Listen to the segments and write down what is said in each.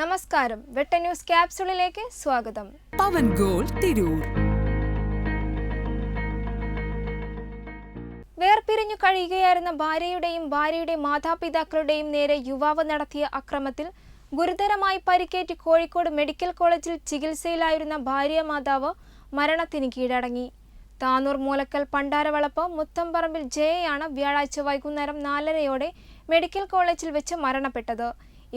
നമസ്കാരം. വെട്ട ന്യൂസ് ക്യാപ്സുളിലേക്ക് സ്വാഗതം. പവൻ ഗോൾ തിരൂർ. വേർപിരിഞ്ഞു കഴിയുകയായിരുന്ന ഭാര്യയുടെയും ഭാര്യയുടെ മാതാപിതാക്കളുടെയും നേരെ യുവാവ് നടത്തിയ അക്രമത്തിൽ ഗുരുതരമായി പരിക്കേറ്റ് കോഴിക്കോട് മെഡിക്കൽ കോളേജിൽ ചികിത്സയിലായിരുന്ന ഭാര്യ മാതാവ് മരണത്തിന് കീഴടങ്ങി. താനൂർ മൂലക്കൽ പണ്ടാരവളപ്പ് മുത്തംപറമ്പിൽ ജയയാണ് വ്യാഴാഴ്ച വൈകുന്നേരം നാലരയോടെ മെഡിക്കൽ കോളേജിൽ വെച്ച് മരണപ്പെട്ടത്.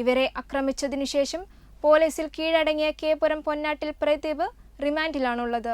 ഇവരെ ആക്രമിച്ചതിനു ശേഷം പോലീസിൽ കീഴടങ്ങിയ കേപുരം പൊന്നാട്ടിൽ പ്രദീപ് റിമാൻഡിലാണുള്ളത്.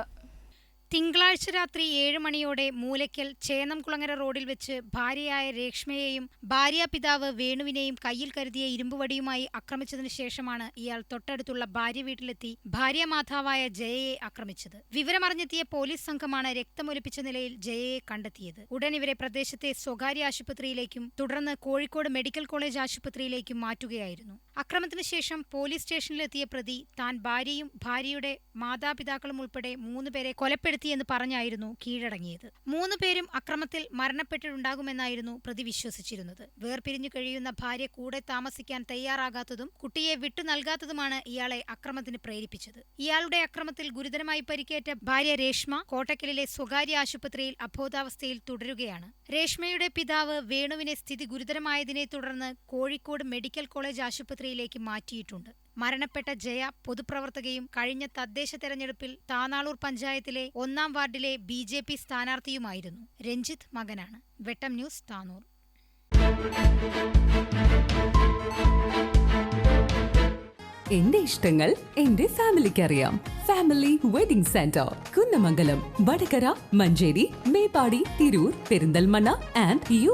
തിങ്കളാഴ്ച രാത്രി ഏഴ് മണിയോടെ മൂലയ്ക്കൽ ചേന്നംകുളങ്ങര റോഡിൽ വെച്ച് ഭാര്യയായ രേഷ്മയെയും ഭാര്യാപിതാവ് വേണുവിനെയും കയ്യിൽ കരുതിയ ഇരുമ്പുവടിയുമായി ആക്രമിച്ചതിനു ശേഷമാണ് ഇയാൾ തൊട്ടടുത്തുള്ള ഭാര്യ വീട്ടിലെത്തി ഭാര്യ മാതാവായ ജയയെ ആക്രമിച്ചത്. വിവരമറിഞ്ഞെത്തിയ പോലീസ് സംഘമാണ് രക്തമൊലിപ്പിച്ച നിലയിൽ ജയയെ കണ്ടെത്തിയത്. ഉടൻ ഇവരെ പ്രദേശത്തെ സ്വകാര്യ ആശുപത്രിയിലേക്കും തുടർന്ന് കോഴിക്കോട് മെഡിക്കൽ കോളേജ് ആശുപത്രിയിലേക്കും മാറ്റുകയായിരുന്നു. അക്രമത്തിന് ശേഷം പോലീസ് സ്റ്റേഷനിലെത്തിയ പ്രതി താൻ ഭാര്യയും ഭാര്യയുടെ മാതാപിതാക്കളും ഉൾപ്പെടെ മൂന്ന് പേരെ കൊലപ്പെടുത്തിയെന്ന് പറഞ്ഞായിരുന്നു കീഴടങ്ങിയത്. മൂന്നു പേരും അക്രമത്തിൽ മരണപ്പെട്ടിട്ടുണ്ടാകുമെന്നായിരുന്നു പ്രതി വിശ്വസിച്ചിരുന്നത്. വേർപിരിഞ്ഞു കഴിയുന്ന ഭാര്യ കൂടെ താമസിക്കാൻ തയ്യാറാകാത്തതും കുട്ടിയെ വിട്ടു നൽകാത്തതുമാണ് ഇയാളെ അക്രമത്തിന് പ്രേരിപ്പിച്ചത്. ഇയാളുടെ അക്രമത്തിൽ ഗുരുതരമായി പരിക്കേറ്റ ഭാര്യ രേഷ്മ കോട്ടക്കലിലെ സ്വകാര്യ ആശുപത്രിയിൽ അബോധാവസ്ഥയിൽ തുടരുകയാണ്. രേഷ്മയുടെ പിതാവ് വേണുവിനെ സ്ഥിതി ഗുരുതരമായതിനെ തുടർന്ന് കോഴിക്കോട് മെഡിക്കൽ കോളേജ് ആശുപത്രിയിലേക്ക് മാറ്റിയിട്ടുണ്ട്. മരണപ്പെട്ട ജയ പൊതുപ്രവർത്തകയും കഴിഞ്ഞ തദ്ദേശ തെരഞ്ഞെടുപ്പിൽ താനാളൂർ പഞ്ചായത്തിലെ ഒന്നാം വാർഡിലെ ബി ജെ പി സ്ഥാനാർത്ഥിയുമായിരുന്നു. രഞ്ജിത്ത് മകനാണ്. വെട്ടം ന്യൂസ് താനൂർ. എന്റെ ഇഷ്ടങ്ങൾ എന്റെ ഫാമിലിക്ക് അറിയാം family wedding centre Kunnamangalam Vadakara Manjeri Meppadi Tirur Perinthalmanna and U